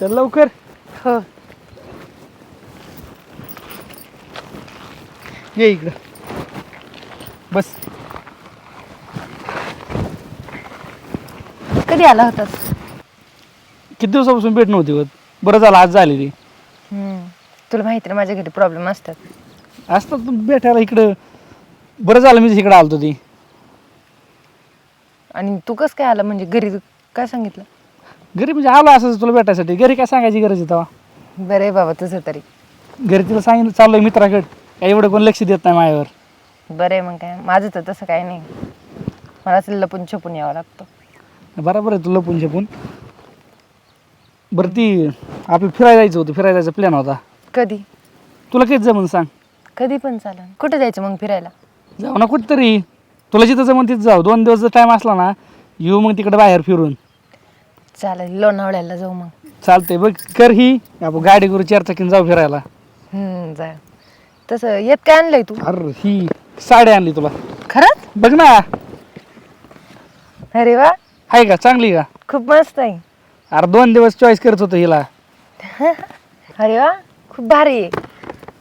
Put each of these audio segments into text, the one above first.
चल लवकर. हो. ये इकडं. बस. कधी आला होतास? किती दिवसापासून भेट नव्हती होत. बरं झालं आज झाली ती हम्म. तुला माहिती ना माझ्या घरी प्रॉब्लेम असतात. असतात पण भेटायला इकडं. बरं झालं मी इकडं आलतो ती. आणि तू कसं काय आला? म्हणजे घरी काय सांगितलं? घरी म्हणजे आलो असंच तुला भेटायसाठी. घरी काय सांगायची गरज आहे तेव्हा? बरं आहे बाबा तुझं तरी. घरी तिला सांगितलं चाललोय मित्राकडे. काय एवढं कोण लक्ष देत नाही माझ्यावर. बरं आहे मग काय. माझं तर तसं काही नाही. मला असं लपून छपून यावं लागतं. बरोबर आहे तू लपून छपून. बरं ती आपलं फिरायला जायचं होतं. फिरायला जायचा प्लॅन होता. कधी? तुला काहीच जमून सांग? कधी पण चालेल. कुठे जायचं मग फिरायला? जाऊ ना कुठतरी. तुला जिथं जमून तिथं जाऊ. दोन दिवस टाईम असला ना येऊ मग तिकडे बाहेर फिरून. चालेल लोणावळ्याला जाऊ मग. चालतंय बघ कर ही. आपण गाडी करू चार चाकीन जाऊ फिरायला. हम्म, जा तसं येत काय आणलंय तू? अरे ही साडी आणली तुला. खरंच? बघ ना. अरे वा. आहे का चांगली का? खूप मस्त आहे. अरे दोन दिवस चॉईस करत होतो हिला. अरे वा खूप भारी आहे.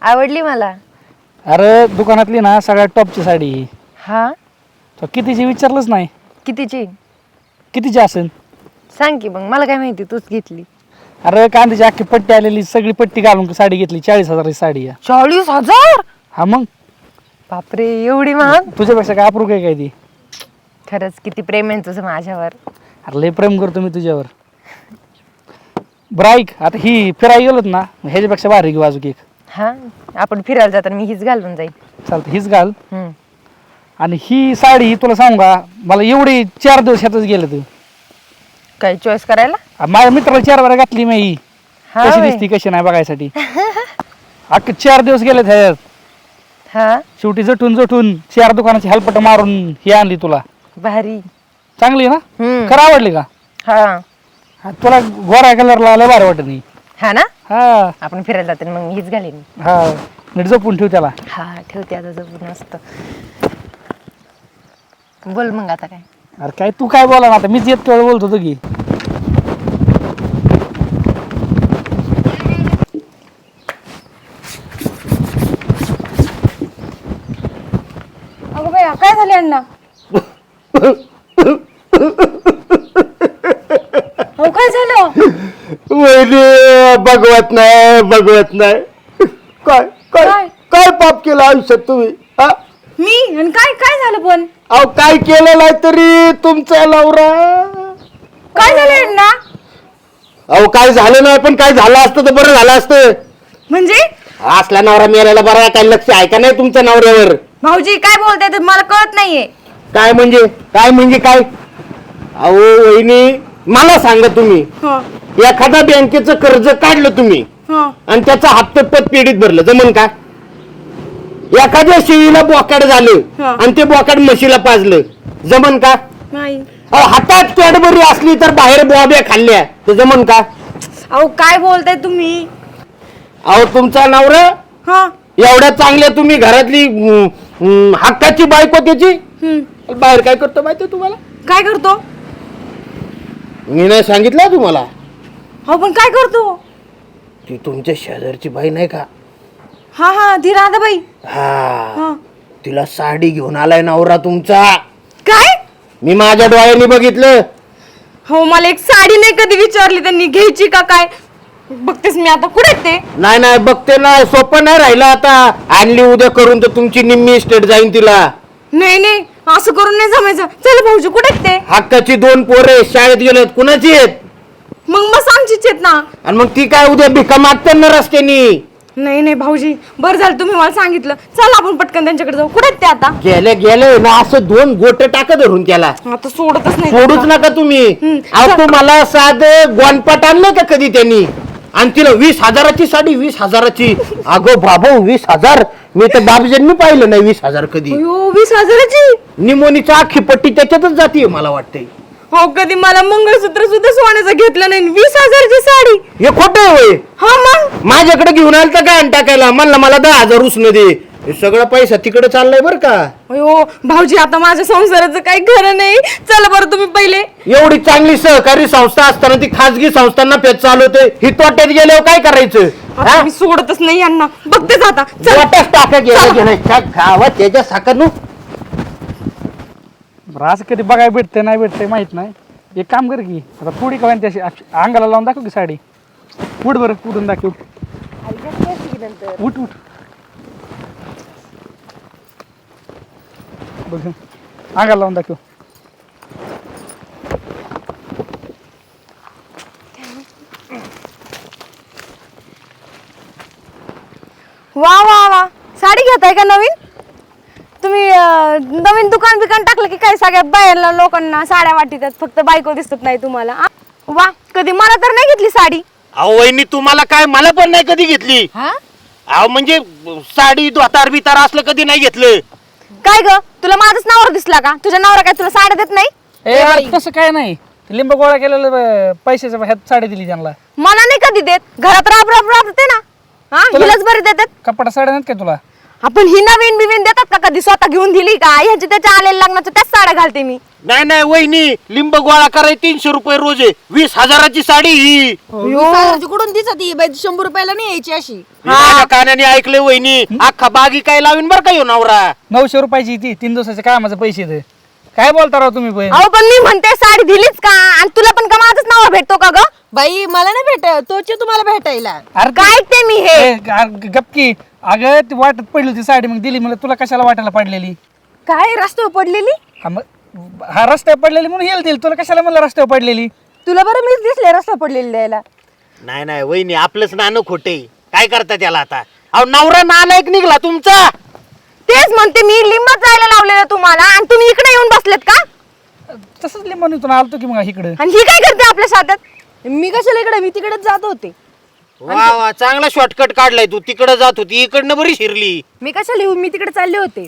आवडली मला. अरे दुकानातली ना सगळ्यात टॉपची साडी. ही हा? तो कितीची विचारलंच नाही. कितीची? कितीची असेल? सांग की मग मला काय माहिती तूच घेतली. अरे कांद्याची अख्खी पट्टी आलेली सगळी पट्टी घालून साडी घेतली चाळीस हजाराची साडी आहे. चाळीस हजार? हा मग? बापरे एवढी महाग? तुझ्यापेक्षा काय अप्रूप आहे काय ती? खरंच किती प्रेम आहे तुझं माझ्यावर. अरे लय प्रेम करतो मी तुझ्यावर. बरं ऐक आता ही फिरायला गेलोत ना मग ह्याच्यापेक्षा भारी घेऊ अजून एक. हा? आपण फिरायला जाताना मी हीच घालून जाईल चालतं हीच घाल. हम्म. आणि ही साडी तुला सांगू का मला एवढी चार दिवस ह्यातच गेलं तू. काय चॉईस करायला? माझ्या मित्राला चार वेळा घातली मी. ही हा कशी व्हय. दिसती कशी नाही बघायसाठी. अख्खे चार दिवस गेले ह्याच्यात. हा? शेवटी जटून जटून चार दुकानाची हलपट मारून ही आणली तुला. भारी. चांगली ना? हम्म. खरं आवडली का? हा. हा, तुला गोरा कलरला लय भारी वाटत नाही. हा ना? हा. आपण फिरायला जाताना मग हीच घालीन. हा. नीट जपून ठेव त्याला. हा ठेवते आता जपून मस्त. बोल मग आता काय? अरे काय तू काय बोला ना आता? मीच येत वेळ बोलत की. बाया काय झाले अण्णा अहो काय झालं? वैरी बघवत नाही बघवत नाही. काय काय काय? काय पाप केलं आयुष्यात तुम्ही हा? मी? आणि काय काय झालं पण? अहो काय केलं नाही तरी तुमचा नवरा. काय झालं अण्णा अहो काय झालं नाही पण काय झालं असतं तर बरं झालं असतं. म्हणजे? असला नवरा मेरायला बरा काय लक्ष आहे का नाही तुमच्या नवऱ्यावर? भाऊजी काय बोलताय ते मला कळत नाहीये. काय म्हणजे? काय म्हणजे काय? अहो वहिनी मला सांगा तुम्ही. हं, एखाद्या बँकेचं कर्ज काढलं तुम्ही हं. आणि त्याचा हप्तपत पेढीत भरलं जमन का? एखाद्या शेळीला बोकाड झालं हा. आणि ते बोकाड म्हशीला पाजलं जमन का? नाही. अहो हातात कॅडबरी असली तर बाहेर बॉब्या खाल्ल्या तर जमन का? अहो काय बोलताय तुम्ही? अहो तुमचा नवरा हा. एवढ्या चांगल्या तुम्ही घरातली हम्म, हक्काची बायको त्याची? बाहेर काय करतो माहिती तुम्हाला? काय करतो? मी नाही सांगितलं तुम्हाला. हो पण काय करतो? ती तुमच्या शेजारची बाई नाही का? हा हा धी राधाबाई. हा. हा. तिला साडी घेऊन आलाय नवरा तुमचा. काय? मी माझ्या डोळ्यांनी बघितलं. हो मला एक साडी नाही कधी विचारली त्यांनी. घ्यायची का काय? बघतेस मी आता. कुठे ते? नाही नाही बघते ना. सोपं नाही राहिलं आता. आणली उद्या करून तर तुमची निम्मी स्टेट जाईन तिला. नाही नाही. असं करून नाही जमायचं. चल भाऊजी कुठे ते? हक्काची दोन पोरे शाळेत गेलेत. कुणाची आहेत? मग मग आमचीच आहेत ना. आणि मग ती काय उद्या भिका मागते ना रस्त्यानी? नाही नाही भाऊजी. बरं झालं तुम्ही मला सांगितलं. चल आपण पटकन त्यांच्याकडे जाऊ. कुठे ते आता? गेले गेले ना. असं दोन गोट टाका धरून त्याला. आता सोडतच नाही सोडूच नका तुम्ही. हम्म. अहो तुम्हाला साध गोनपाट आणलं का कधी त्यांनी? आणि तिला वीस हजाराची साडी वीस हजाराची. अगो बाबो वीस हजार. मी तर बाबजन्मी पाहिलं नाही वीस हजार कधी. अयो वीस हजाराची? निमोनीचा आखी पट्टी त्याच्यातच जाते मला वाटतंय. हो कधी मला मंगळसूत्र सुद्धा सोन्याचं घेतलं नाही. वीस हजाराची साडी. हे खोटं आहे होय हा मग? माझ्याकडे घेऊन आलं तर काय टाकायला? म्हणलं मला दहा हजार उसनं दे. हे सगळं पैसा तिकडे चाललाय बरं का? अयो भाऊजी आता माझ्या संसाराचं काही खरं नाही. चला बरं तुम्ही पहिले. एवढी चांगली सहकारी संस्था असताना ती खाजगी संस्थांना पेच चालवते ही तोट्यात गेल्यावर काय करायचं? आता हा? मी सोडतच नाही यांना. बघतेच आता. चला. वाटच टाका गेलं गेलं. त्या गावात त्याच्या साखर बरं असं कधी बघायला भेटतंय नाही भेटतंय माहीत नाही. एक काम कर की आता थोडी का त्याशी? अशी अंगाला लावून दाखव की साडी. उठ बरं उठून दाखव. उठ उठ. बघ. अंगाला लावून दाखव. वा वा वा. साडी घेताय का नवीन? तुम्ही अं, नवीन दुकान बिकान टाकलं की काय सगळ्या बाहेरला लोकांना साड्या वाटतात फक्त बायको दिसत नाही तुम्हाला आ? वा कधी मला तर नाही घेतली साडी. अहो वहिनी तुम्हाला काय? मला पण नाही कधी घेतली. अहो म्हणजे साडी धोतार बितार असलं कधी नाही घेतलं. काय ग? तुला माझाच नवरा दिसला का? तुझ्या नवरा काय तुला साड्या देत नाही? ए अरे तसं काय नाही. लिंब गोळा केलेलं अं, पैशाच्या ह्यात साडी दिली त्यांना. मला नाही कधी देत? घरात राब राब राबते ना. हा हिलाच बरी देतात. कपडा साड्या नाहीत काय तुला? आपण ही नवीन बिवीन देतात का कधी? स्वतः घेऊन दिली का? ह्याची त्याच्या आलेल्या लग्नाच्या त्याच साड्या घालते मी. नाही नाही वहिनी लिंब गोळा कराय तीनशे रुपये रोज आहे. वीस हजाराची साडी ही. कुठून दिसत ही? बाई शंभर रुपयाला नाही यायची अशी. मी माझ्या कानाने ऐकले वहिनी. अख्खा बागी काय लावीन बरं का येऊ नवरा? नऊशे रुपयाची ती तीन दिवसाच्या कामाचे पैसे ते. काय बोलता राव तुम्ही पण? अहो पण मी म्हणते साडी दिलीच का? आणि तुला पण का माझाच नवरा भेटतो का ग? बाई मला नाही भेट तोचे तुम्हाला भेटायला. अरे काय ऐकते मी हे? ए, अरे गपकी अगं ती वाटत पडली होती साडी मग दिली. मला तुला कशाला वाटायला पडलेली? काय रस्त्यावर पडलेली? हा मग हा रस्त्यावर पडलेली म्हणून येईल दिली. तुला कशाला मला रस्त्यावर पडलेली? तुला बरं मीच दिसले रस्ता पडलेली द्यायला. नाही नाही वहिनी आपलंच नाणं खोटे काय करता त्याला आता? अहो नवरा नालायक निघला तुमचा. तेच म्हणते मी लिंबात जायला लावलेलं तुम्हाला. आणि तुम्ही इकडे येऊन बसलेत का? तसंच लिंबून इथून आलतो की मग इकडे. आणि ही काय करते आपल्या साथात? मी कशाला इकडे? मी तिकडेच जात होते. वा वा चांगला शॉर्टकट काढलाय तू. तिकडे जात होती इकडनं बरी शिरली. मी कशाला येऊ? मी तिकडे चालले होते.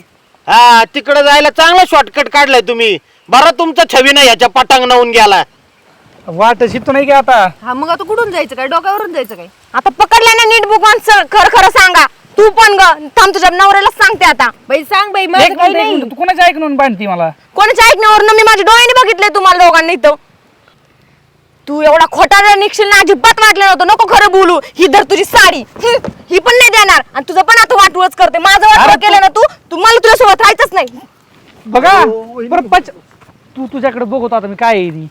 हा तिकडे जायला चांगला शॉर्टकट काढलाय तुम्ही. बरं तुमचा छवी नाही ह्याच्या पटांग नावून गेला. वाट शिकतो नाही की आता? हा मग आता कुठून जायचं काय? डोक्यावरून जायचं काय? आता पकडल्या ना नीट बुकवान खर खरं सांगा. तू पण ग थांब तुझ्या नवऱ्याला सांगते आता. बाई सांग बाई माझं काही नाही तू कोणाच्या ऐकून बांधती मला? कोणाच्या ऐकण्यावरनं मी माझ्या डोळ्याने बघितले तुम्हाला दोघांनी इथं. तू एवढा खोटा निघशील ना अजिबात वाटलं नव्हतं. नको खरं बोलू. ही धर तुझी साडी. हं, ही पण नाही देणार. आणि तुझं पण आता वाटूळच करते. माझं अरे तू- केलं ना तू तुम्हाला तुझ्यासोबत राहायचंच नाही. बघा बरं पच तू तुझ्याकडे बघतो आता मी काय आहे ती.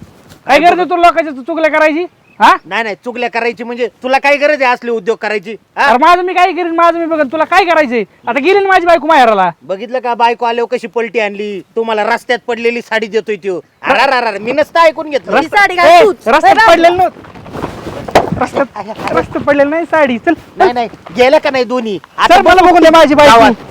काय करतो तू लोकांच्या तू चुकल्या करायची? हा? नाही नाही चुकल्या करायची म्हणजे तुला काय गरज आहे असले उद्योग करायची? हा? अरे माझं मी काय करीन माझं मी बघन तुला काय करायचंय? आता गेली ना माझी बायको माहेराला. बघितलं का बायको आल्यावर कशी पलटी आणली? तुम्हाला रस्त्यात पडलेली साडी देतोय त्यो. अरे अरे मी नसतं ऐकून घेतलं. ही साडी ए, घाल तूच. रस्त्यात पडलेलं नव्हतं रस्त्यात रस्त्यात पडलेलं नाही साडी. चल नाही नाही. गेलं का नाही दोन्ही? चल मला बघून दे माझी बायको. गावात.